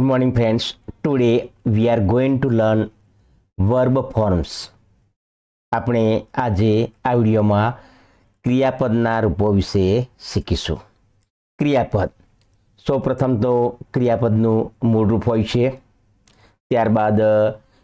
Good morning, friends. Today we are going to learn verb forms. આપણે આજે આ વિડીયોમાં ક્રિયાપદના રૂપો વિશે શીખીશું. ક્રિયાપદ. સૌપ્રથમ તો ક્રિયાપદનું મૂળ રૂપ હોય છે. ત્યારબાદ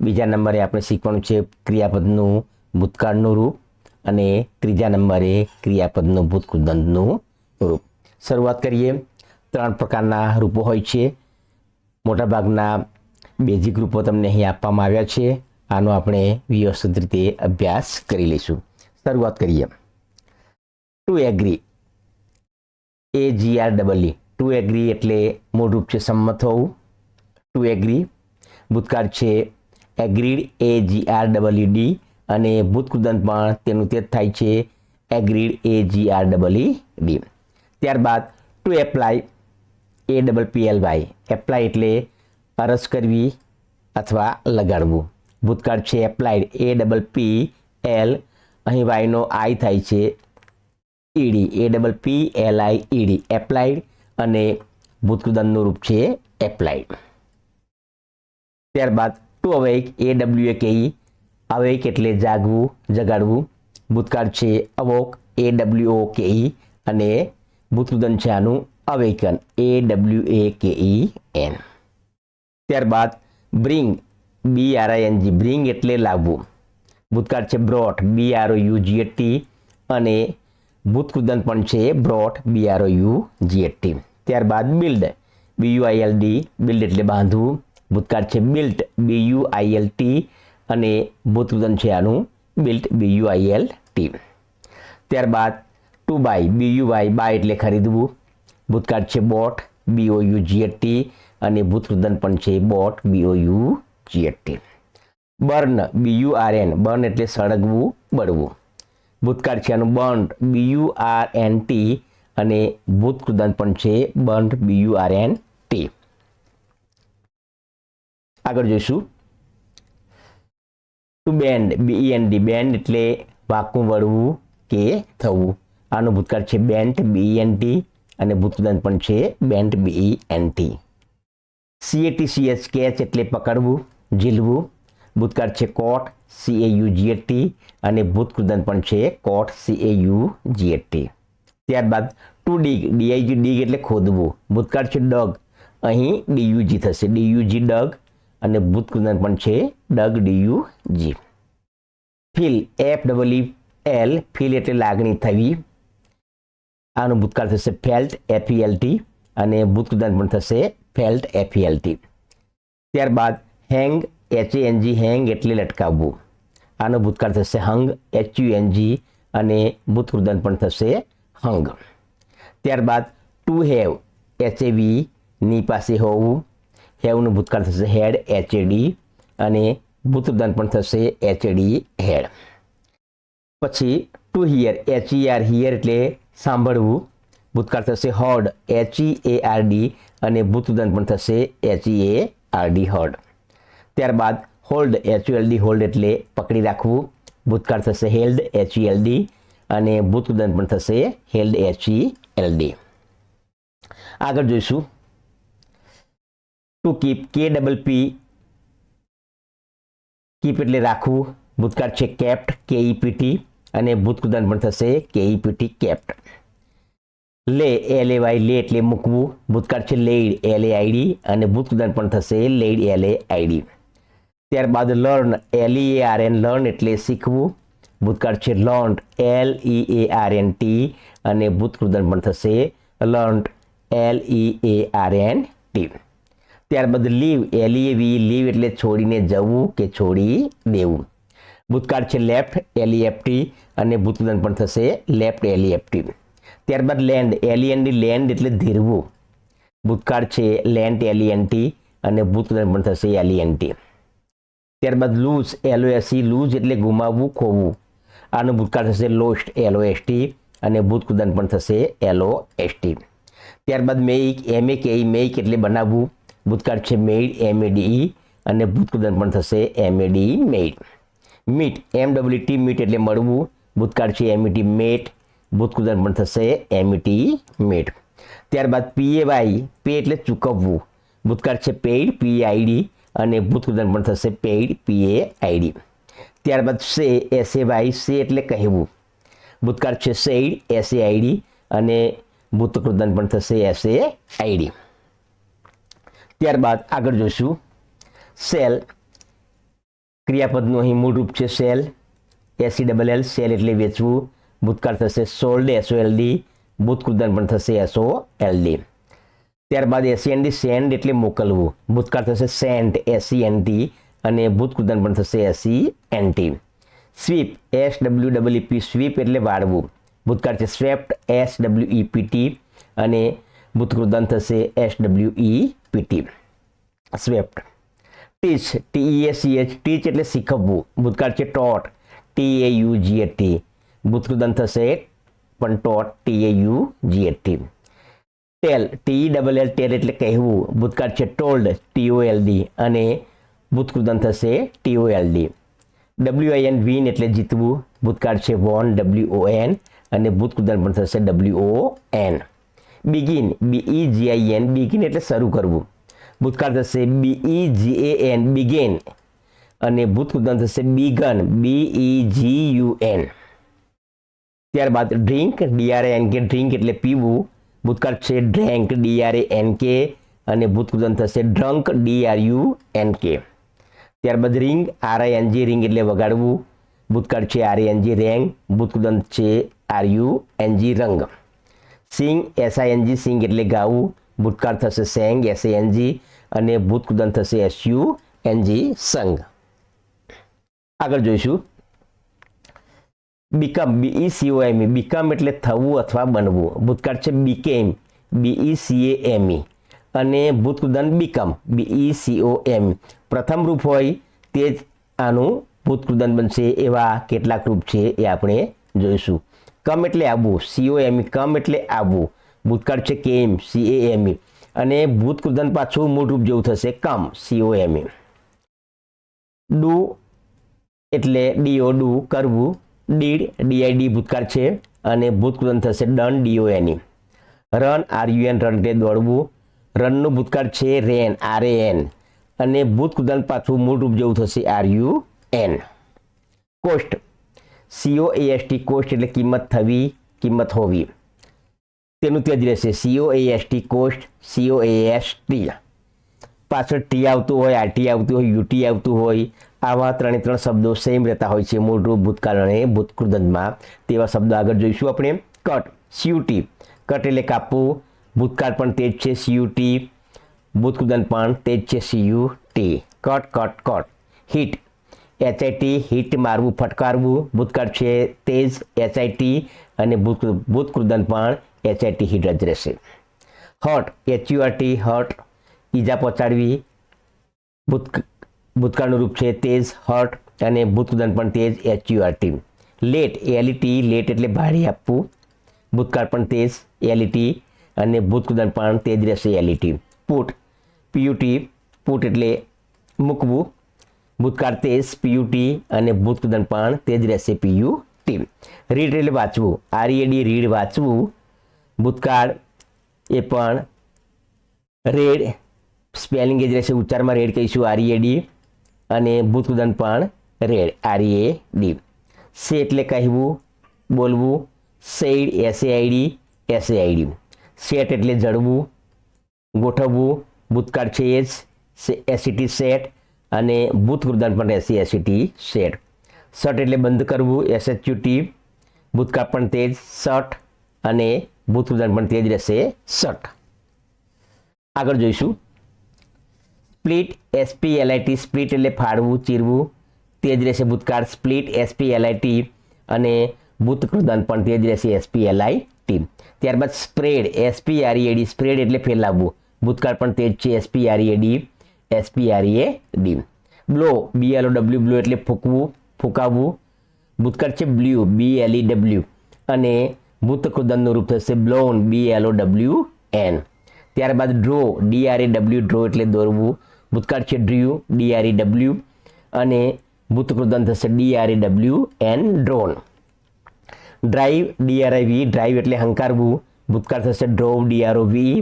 બીજા નંબરે આપણે શીખવાનું છે ક્રિયાપદનું ભૂતકાળનું રૂપ અને ત્રીજા નંબરે ક્રિયાપદનું ભૂતકૃદંતનું રૂપ. શરૂઆત કરીએ. ત્રણ પ્રકારના રૂપો હોય છે. મોટાભાગના બેઝિક રૂપો તમને અહીં આપવામાં આવ્યા છે. આનો આપણે વ્યવસ્થિત રીતે અભ્યાસ કરી લઈશું. શરૂઆત કરીએ. To agree A G R double to agree એટલે મૂળરૂપ છે સંમત હોવું. ટુ એગ્રી ભૂતકાળ છે agreed A G R double D અને ભૂતકૃદંત પણ તેનું તે થાય છે agreed A G R double D ત્યારબાદ to apply A double P L Y apply એટલે અરજ કરવી અથવા લગાડવું. ભૂતકાળ છે applied A double P L અહીં વાયનો આઈ થાય છે E D A double P L I ED applied અને ભૂતકૃદનનું રૂપ છે એપ્લાયડ ત્યારબાદ to awake A W A KE awake એટલે જાગવું, જગાડવું. ભૂતકાળ છે અવોક. એ ડબલ્યુ ઓ કેઈ અને ભૂતકૃદન છે આનું awaken A W A K E N ત્યારબાદ bring B R I N G bring એટલે લાવવું. ભૂતકાળ છે brought B R O U G H T ભૂતકૃદન પણ છે brought B R O U G H ત્યારબાદ build B U I L D build એટલે બાંધવું. ભૂતકાળ છે built B U I L T અને ભૂતકૃદન છે આનું built B U I L T ત્યારબાદ to buy B U Y buy એટલે ખરીદવું. ભૂતકાળ છે બોટ બીઓ યુ જીએટી અને ભૂતકૃદન પણ છે bought B O U G A T burn B U R N burn એટલે સળગવું, બળવું. ભૂતકાળ છે આનું burnt B U R N T અને ભૂતકૃદન પણ છે burnt B U R N T આગળ જોઈશું. To bend B N D bend એટલે વાકું, વળવું કે થવું. આનું ભૂતકાળ છે બેન્ટ ટી અને ભૂતકૃદન પણ છે bent B N T CAT CH catch એટલે પકડવું, ઝીલવું. ભૂતકાળ છે caught C A U GAT અને ભૂતકૃદન પણ છે caught C A U GAT ત્યારબાદ ટુ ડીગ ડીઆઈજી ડીગ એટલે ખોદવું. ભૂતકાળ છે ડગ. અહીં ડીયુજી થશે. ડીયુજી ડગ. અને ભૂતકૃદન પણ છે dug D U G feel F double L feel એટલે લાગણી થવી આનું ભૂતકાળ થશે ફેલ્ટ એફઈએલટી અને ભૂતકૃદન પણ થશે ફેલ્ટ એફઈએલટી ત્યારબાદ હેંગ એચએનજી હેંગ એટલે લટકાવવું. આનો ભૂતકાળ થશે હંગ એચયુએનજી અને ભૂતકૃદન પણ થશે હંગ. ત્યારબાદ ટુ હેવ એચએવી ની પાસે હોવું. હેવનું ભૂતકાળ થશે હેડ એચએડી અને ભૂતકૃદન પણ થશે એચએડી હેડ. પછી to hear, H R hear એટલે સાંભળવું. ભૂતકાળ થશે heard H A R D અને ભૂતદંત પણ થશે H A R D heard. ત્યારબાદ hold H U L D hold એટલે પકડી રાખવું. ભૂતકાળ થશે હેલ્ડ એચયુએલડી અને ભૂતદંત પણ થશે held H E L D આગળ જોઈશું. To keep K double P keep એટલે રાખવું. ભૂતકાળ છે કેપ્ટ કેઈપીટી અને ભૂતકૃદન પણ થશે KEPT kept lay L A Y lay એટલે મૂકવું. ભૂતકાળ છે લેડ એલ એ આઈડી અને ભૂતકૃદન પણ થશે laid L A I D ત્યારબાદ learn L E R N learn એટલે શીખવું. ભૂતકાળ છે learnt L E A R N T અને ભૂતકૃદન પણ થશે learnt L E A R N T ત્યારબાદ leave L E V leave એટલે છોડીને જવું કે છોડી દેવું. ભૂતકાળ છે લેફ્ટ એલઈએફટી અને ભૂતકૃદન પણ થશે લેફ્ટ એલઈએફટી ત્યારબાદ લેન્ડ એલઈએનડી લેન્ડ એટલે ધીરવું. ભૂતકાળ છે લેન્ડ એલઈએનટી અને ભૂતદન પણ થશે એલઈએનટી ત્યારબાદ લૂઝ એલઓએસી લૂઝ એટલે ગુમાવવું ખોવું આનું ભૂતકાળ થશે લોસ્ટ એલઓએસટી અને ભૂતકુદન પણ થશે એલઓએસટી ત્યારબાદ make M A K make એટલે બનાવવું. ભૂતકાળ છે મેઇડ, એમ એ ડી અને ભૂતકુદન પણ થશે M A D made. Meet M W T meet એટલે મળવું. ભૂતકાળ છે એમઈટી મેટ ભૂતકૃદન પણ થશે એમઈટી મેટ ત્યારબાદ પીએ વાય પે એટલે ચૂકવવું. ભૂતકાળ છે પેઇડ પી આઈડી અને ભૂતકૃદન પણ થશે પેઇડ પીએ આઈડી ત્યારબાદ સે એસ વાય સે એટલે કહેવું. ભૂતકાળ છે સેઇડ એસ આઈડી અને ભૂતકૃદન પણ થશે એસ આઈડી ત્યારબાદ આગળ જોઈશું. સેલ ક્રિયાપદનું અહીં મૂળ રૂપ છે sell. S E double L sell એટલે વેચવું. ભૂતકાળ થશે સોલ્ડ એસઓ એલડી ભૂતકૃદન પણ થશે એસઓ એલડી ત્યારબાદ એસી સેન્ડ એટલે મોકલવું. ભૂતકાળ થશે સેન્ટ એસી એનટી અને ભૂતકૃદન પણ થશે S E N T sweep S W double E P sweep એટલે વાળવું. ભૂતકાળ છે swept S W E P T અને ભૂતકૃદન થશે S W E P T swept. Teach T E A C H teach એટલે શીખવવું. ભૂતકાળ છે taught T A U G A T ભૂતકૃદન થશે પણ taught T A U G A T tell T double L tell એટલે કહેવું. ભૂતકાળ છે ટોલ્ડ ટીઓ એલ ડી અને ભૂતકૃદન થશે T O L D W I N win એટલે જીતવું. ભૂતકાળ છે વોન ડબલ્યુ ઓ એન અને ભૂતકૃદન પણ થશે W O N begin BE G I N begin એટલે શરૂ કરવું. ભૂતકાળ થશે BE G A N began અને ભૂતકૃદન થશે begun B E G U N ત્યારબાદ drink D R A N K drink એટલે પીવું. ભૂતકાળ છે ડ્રેન્ક ડીઆરએ એન કે અને ભૂતકૃદન થશે ડ્રંક ડીઆરયુ એન કે ત્યારબાદ રિંગ આરઆઈ એનજી રિંગ એટલે વગાડવું. ભૂતકાળ છે આર એનજી રેંગ ભૂતકૃદન છે આરયુ એનજી રંગ. સિંગ એસઆઈએનજી સિંગ એટલે ગાવું. ભૂતકાળ થશે સેંગ એસએનજી અને ભૂતકૃદન થશે એસયુ એનજી સંગ આગળ જોઈશું. બીકમ બીઈ સીઓએમઈ બીકમ એટલે થવું અથવા બનવું. ભૂતકાળ છે બીકેમ બીઈ સીએ એમઈ અને ભૂતકૃદન બીકમ બીઈ સીઓ એમ પ્રથમ રૂપ હોય તે જ આનું ભૂતકૃદન બનશે એવા કેટલાક રૂપ છે એ આપણે જોઈશું. કમ એટલે આવવું સીઓ એમઈ કમ એટલે આવવું ભૂતકાળ છે કેમ સી એ એમઈ અને ભૂતકૃદન પાછું મૂળરૂપ જેવું થશે. Come C O M E do એટલે ડીઓ ડુ કરવું. ડીડ ડીઆઈડી ભૂતકાળ છે અને ભૂતકૃદન થશે ડન ડીઓ એની run, R U N, run એટલે દોડવું. રનનું ભૂતકાળ છે રેન, આર એ એન. અને ભૂતકૃદન પાછું મૂળરૂપ જેવું થશે R U N. Cost C O A S T cost એટલે કિંમત થવી, કિંમત હોવી. તેનું તે જ રહેશે. C O T cost C O T પાછળ ટી આવતું હોય આરટી આવતું હોય યુટી આવતું હોય, આવા ત્રણે ત્રણ શબ્દો સેમ રહેતા હોય છે. મૂળરૂપ ભૂતકાળ અને ભૂતકૃદંતમાં તેવા શબ્દો આગળ જોઈશું આપણે. કટ સીયુટી કટ એટલે કાપવું ભૂતકાળ પણ તે જ છે સીયુટી ભૂતકૃદન પણ તે જ છે C U T cut cut cut hit H I T hit મારવું, ફટકારવું. ભૂતકાળ છે તેજ એચઆઈટી અને ભૂત ભૂતકૃદન પણ એચઆઈટી હિટ જ રહેશે. હટ એચયુઆરટી હર્ટ ઈજા પહોંચાડવી, ભૂત, ભૂતકાળનું રૂપ છે તેજ હર્ટ અને ભૂતકુદન પણ તેજ એચયુઆરટી લેટ એલઈટી લેટ એટલે ભાડે આપવું. ભૂતકાળ પણ તેજ એલઈટી અને ભૂતકુદન પણ તેજ રહેશે એલઈટી પુટ પીયુટી પુટ એટલે મૂકવું. ભૂતકાળ તેજ પીયુટી અને ભૂતકુદન પણ તેજ રહેશે પીયુટી રીડ એટલે વાંચવું. આરઈએડી રીડ વાંચવું. ભૂતકાળ એ પણ રેડ સ્પેલિંગ એ જ રહેશે. ઉચ્ચારમાં રેડ કહીશું આરઈએડી અને ભૂતકૃદન પણ રેડ આરઈએ ડી સે એટલે કહેવું, બોલવું, સેડ એસએઆઈડી એસએઆઈડી સેટ એટલે જડવું, ગોઠવવું. ભૂતકાળ છે એ જ એસીટી સેટ અને ભૂતકૃદન પણ રહેશે એસીટી સેટ સટ એટલે બંધ કરવું એસએચયુટી ભૂતકાળ પણ તે જ, સટ અને ભૂતકૃદન પણ તે જ રહેશે શટ આગળ જોઈશું. સ્પ્લિટ એસપી એલઆઈટી સ્પ્લિટ એટલે ફાળવું ચીરવું તે જ રહેશે ભૂતકાળ. સ્પ્લિટ એસપી એલઆઈટી અને ભૂતકૃદન પણ તે જ રહેશે એસપી એલઆઈટી ત્યારબાદ સ્પ્રેડ એસપી આરઈએડી સ્પ્રેડ એટલે ફેલાવવું. ભૂતકાળ પણ તે જ છે S P R E A D S P R E A D blow B L W blow એટલે ફૂંકવું, ફૂંકાવવું. ભૂતકાળ છે બ્લ્યુ બી એલ ડબલ્યુ અને ભૂતકૃદનનું રૂપ થશે blown B L O W N ત્યારબાદ draw D R A W draw એટલે દોરવું. ભૂતકાળ છે ડ્ર્યુ ડીઆરઈ ડબલ્યુ અને ભૂતકૃદન થશે D R A W N drawn. Drive D R I V drive એટલે હંકારવું. ભૂતકાળ થશે ડ્રોવ ડીઆરઓ વી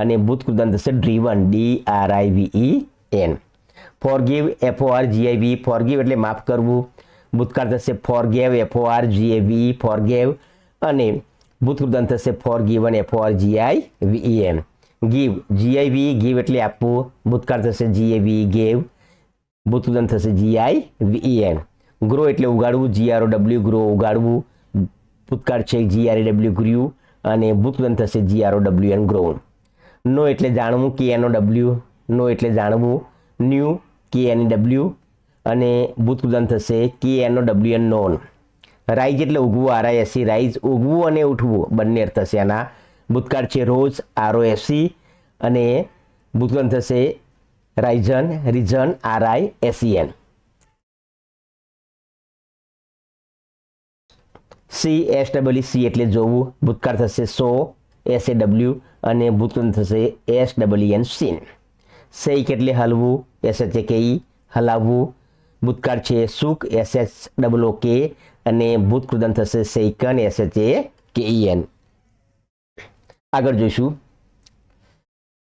અને ભૂતકૃદન થશે driven D R I V E N forgive F O R G I V forgive એટલે માફ કરવું. ભૂતકાળ થશે ફોરગેવ એફ ઓ આર જીએ વી ફોરગેવ. અને ભૂતકૃદંત થશે forgiven A for G I V M give G I V give એટલે આપવું ભૂતકાળ થશે જીએ વી ગેવ ભૂતકૃદંત થશે જીઆઈ વી એન ગ્રો એટલે ઉગાડવું જીઆરઓ ડબલ્યુ ગ્રો ઉગાડવું ભૂતકાળ છે જીઆરએ ડબલ્યુ ગ્રુ અને ભૂતકૃદંત થશે GRO W N grown know એટલે જાણવું કે એનો ડબલ્યુ નો એટલે જાણવું ન્યૂ કે એની ડબલ્યુ અને ભૂતકૃદંત થશે કે એનો ડબલ્યુ એન નોન રાઈઝ એટલે ઉગવું એસી રાઈઝ ઉગવું અને ઉઠવું. બંને અર્થ થશે આના. ભૂતકાળ છે રોજ આરઓ એસી અને ભૂતકાળ થશે risen risen R I S E N see S W see એટલે જોવું. ભૂતકાળ થશે સો એસ એ ડબલ્યુ અને ભૂતકાળ થશે S W N seen. Shake એટલે હલવું એસ એચ કે હલાવવું ભૂતકાળ છે સુખ એસ એચ ડબલ કે અને ભૂતકૃદન થશે સૈકન એસ એચ એ કે ઈ એન આગળ જોઈશું.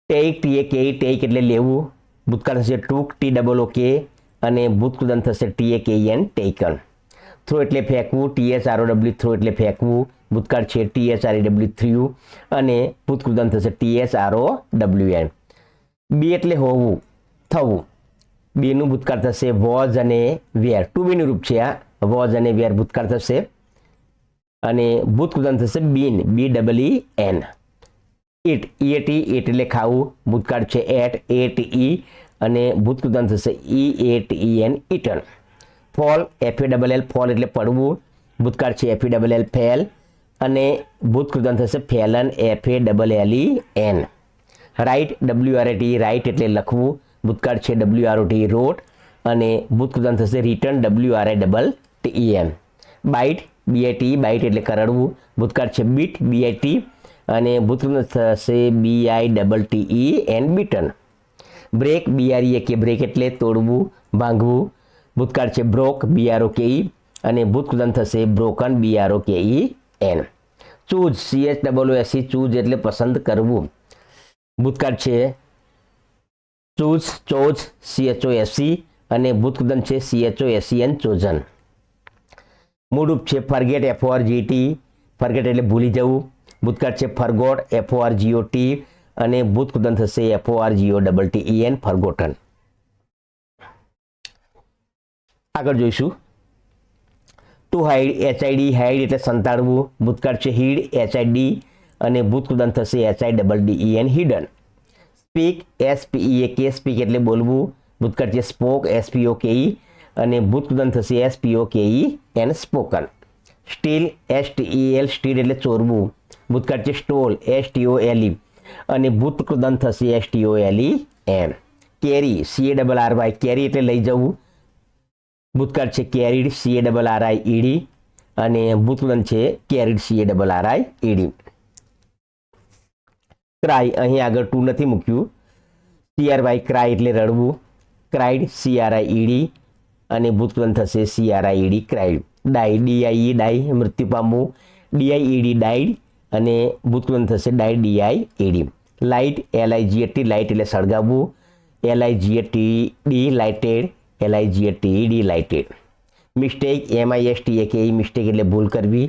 ટેક ટી એ કે ટેક એટલે લેવું. ભૂતકાળ થશે ટૂંક, ટી ડબલ કે અને ભૂતકૃદન થશે ટી એ કે એન ટેકન થ્રો એટલે ફેંકવું, T H, R O W, throw એટલે ફેંકવું. ભૂતકાળ છે T H, R W threw અને ભૂતકૃદન થશે T H, R O W N. Be એટલે હોવું, થવું. બેનું ભૂતકાળ થશે વોઝ અને વેર. ટુ બીનું રૂપ છે આ. વોઝ અને વેર ભૂતકાળ થશે. અને ભૂતકૃતાંત થશે been. B double E N. Eat eat E. Eat એટલે ખાવું. ભૂતકાળ છે એટ. એટ ઈ. અને ભૂતકૃતાંત થશે E, at, E, N eaten fall. F A double L. Fall એટલે પડવું. ભૂતકાળ છે F A double L fell. અને ભૂતકૃતાંત થશે fallen. F A double L E N. Write W R T write એટલે લખવું. ભૂતકાળ છે ડબલ્યુ આર ટી રોટ અને ભૂતકૃદન થશે written W R I double T M bite B I T bite એટલે કરડવું. ભૂતકાળ છે બીટ બીઆઈટી અને ભૂતકૃદન થશે B I double T E N bitten break B R E A K break એટલે તોડવું, ભાંગવું. ભૂતકાળ છે બ્રોક બીઆરઓ કે ઈ અને ભૂતકૃદન થશે broken B R O K E N choose C H double S E choose એટલે પસંદ કરવું. ભૂતકાળ છે ચૂઝ, ચોઝ સીએચઓ એસી અને ભૂતકૃદન છે સીએચઓ એસી એન ચોઝન. મૂળરૂપ છે ફરગેટ એફઓઆર જીટી ફરગેટ એટલે ભૂલી જવું. ભૂતકાળ છે ફરગોટ એફઓઆર જીઓ ટી અને ભૂતકૃદન થશે F O R G O double T N forgotten આગળ જોઈશું. ટુ હાઈડ એચઆઈડી હાઈડ એટલે સંતાડવું. ભૂતકાળ છે હીડ એચઆઈડી અને ભૂતકૃદન થશે H I double D N hidden speak S P E K speak એટલે બોલવું. ભૂતકાળ છે સ્પોક એસપીઓ કે ઈ અને ભૂતકૃદન થશે S P O K E N spoken steal S T E L steal એટલે ચોરવું. ભૂતકાળ છે stole S T O L E અને ભૂતકૃદન થશે S T O L E M carry C A double R Y carry એટલે લઈ જવું. ભૂતકાળ છે carried C A double R I E D અને ભૂતકૃદન છે carried C A double R I E D cry અહીં આગળ ટુ નથી મૂક્યું. સીઆર વાય ક્રાય એટલે રડવું. ક્રાઇડ સીઆરઆઈડી અને ભૂતકૃદન થશે સીઆરઆઈડી ક્રાઇડ ડાઈ ડીઆઈ ડાઈ મૃત્યુ પામવું. ડીઆઈઈડી ડાઈડ અને ભૂતકૃદન થશે ડાઈ ડીઆઈઈડી light L I G A T light એટલે સળગાવવું. L I G A T D lighted L I G A T D lighted mistake M I S T A K mistake એટલે ભૂલ કરવી.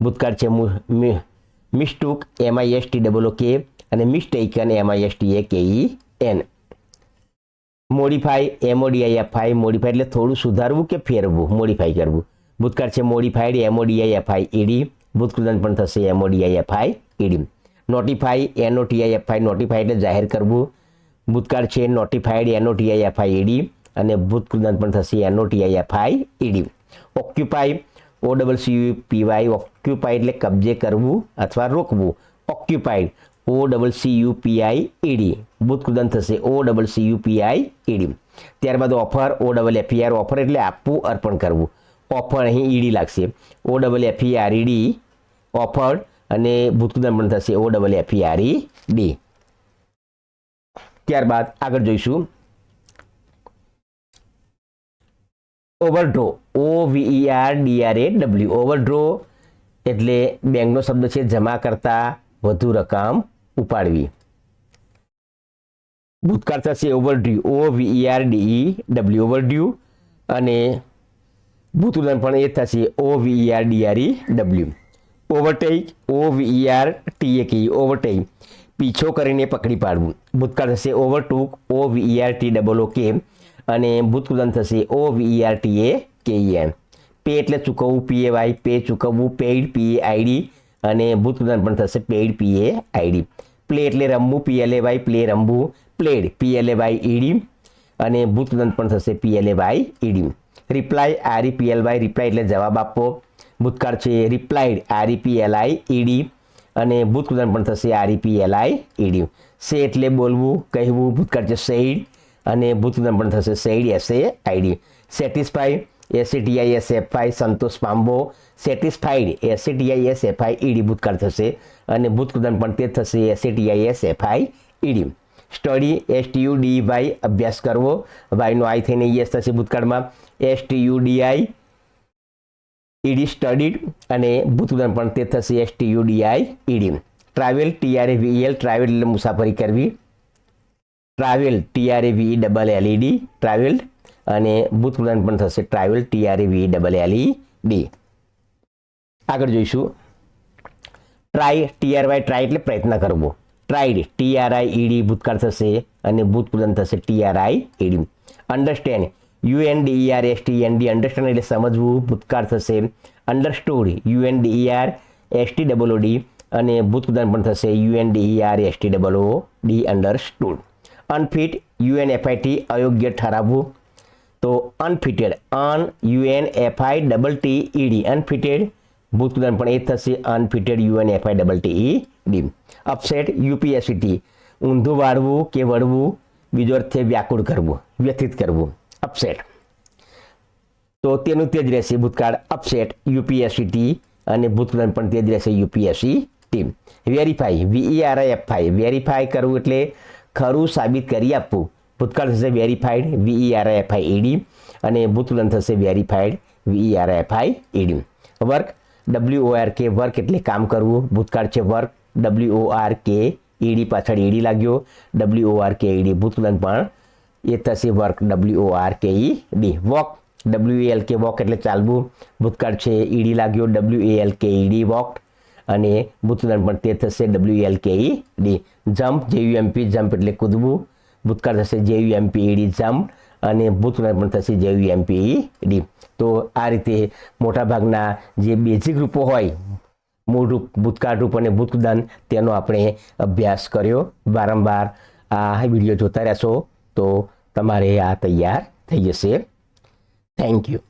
ભૂતકાળ છે મિસ્ટુક એમઆઈએસટી ડબલ કે અને mistaken MIST A K E N modify MODI FI modify એટલે થોડું સુધારવું કે ફેરવવું? મોડિફાઈ કરવું. ભૂતકાળ છે modified MODI FI E D ભૂતકૃતન પણ થશે M O D I F I E D notify N O T I F I notify એટલે જાહેર કરવું. ભૂતકાળ છે નોટિફાઈડ એનઓટીઆઈ એફઆઈ ઈડી અને ભૂતકૃદન પણ થશે N O T I F I E D occupy O double C P Y occupy એટલે કબજે કરવું અથવા રોકવું. Occupied O double C U P I E D ભૂતકૃદન થશે. O double C U P I E D ત્યારબાદ offer O double F E R offer એટલે આપવું, અર્પણ કરવું. ઓફર અહીં ઈડી લાગશે. O double F E R E D offer અને ભૂતકૃદન પણ થશે. ઓ ડબલ એફઈઆર ડી ત્યારબાદ આગળ જોઈશું. Overdraw O V R D R A W overdraw એટલે બેંકનો શબ્દ છે જમા કરતા વધુ રકમ ઉપાડવી. ભૂતકાળ થશે overdrew O V R D E W overdrew અને ભૂતુદન પણ એ થશે O V R D R E W overtake O V R T A K overtake પીછો કરીને પકડી પાડવું. ભૂતકાળ થશે overtook O V R T double O K અને ભૂતકૃદન થશે O V R T A કે એમ પે એટલે ચૂકવવું પી એ વાય પે ચૂકવવું paid P A I D અને ભૂતકૃદન પણ થશે પેઇડ એ આઈડી પ્લે એટલે રમવું P L A Y play રમવું played P L A Y E D અને ભૂતકૃદન પણ થશે P L A Y E D reply R P L Y reply એટલે જવાબ આપવો ભૂતકાળ છે replied R P L I E D અને ભૂતકૃદન પણ થશે R P L I E D say એટલે બોલવું, કહેવું, ભૂતકાળ છે સેઇડ અને ભૂતકૃદન પણ થશે. Said S A I D satisfy S A T I S F I Santosh પામવો satisfied S A T I S F I E D ભૂતકાળ થશે. અને ભૂતકૃદન પણ તે થશે. S A T I S F I E D study S T U D Y અભ્યાસ કરવો. વાયનો આઈ થઈને યસ થશે ભૂતકાળમાં. S T U D I E D studied અને ભૂતકૃદન પણ તે થશે. S T U D I E D travel T R A V L travel એટલે મુસાફરી કરવી. Travel T R A V double L E D travel અને ભૂતકૃદન પણ થશે travel T R A V double L E D આગળ જોઈશું. Try ટીઆરવાય try એટલે પ્રયત્ન કરવો. ટ્રાઈડ ટીઆરઆઈ ઈડી ભૂતકાળ થશે અને ભૂતકૃદન થશે T R I E D understand U N D E R S T N D understand એટલે સમજવું, ભૂતકાળ થશે. Understood U N D E R S T double D અને ભૂતકૃદન પણ થશે U N D E R S T double O D understood unfit U N F I T અયોગ્ય ઠરાવવું? તો unfitted un U N F I double T E D unfitted ભૂતદાન પણ એ થશે unfitted U N F I double T E D upset U P S E T ઊંધું વાળવું કે વળવું? બીજો અર્થ વ્યાકુળ કરવું, વ્યથિત કરવું. અપસેટ તો તેનું તે જ રહેશે ભૂતકાળ. અપસેટ યુપીએસસીટી અને ભૂતકૃદન પણ તે જ રહેશે UPSC team verify VERI FI verify કરવું એટલે ખરું સાબિત કરી આપવું. ભૂતકાળ થશે verified VRI F I E D અને ભૂતકૃદન થશે verified V R F I E D work W O R K work એટલે કામ કરવું. ભૂતકાળ છે work W O R K E D પાછળ ઈડી લાગ્યો. W O R K E D ભૂતકૃદન પણ એ થશે work W O R K E D walk W L K walk એટલે ચાલવું. ભૂતકાળ છે ઈડી લાગ્યો. W A L K ED walk. અને ભૂતકૃદન પણ તે થશે W L K E D jump J U M P jump એટલે કૂદવું. ભૂતકાળ થશે જેયુએમપી ઈડી જમ્પ અને ભૂતકૃદન પણ થશે જેયુએમપી ડી. તો આ રીતે મોટાભાગના જે બેઝિક રૂપો હોય, મૂળ રૂપ, ભૂતકાળ રૂપ અને ભૂતકૃદન તેનો આપણે અભ્યાસ કર્યો. વારંવાર આ વીડિયો જોતા રહેશો તો તમારે આ તૈયાર થઈ જશે. Thank you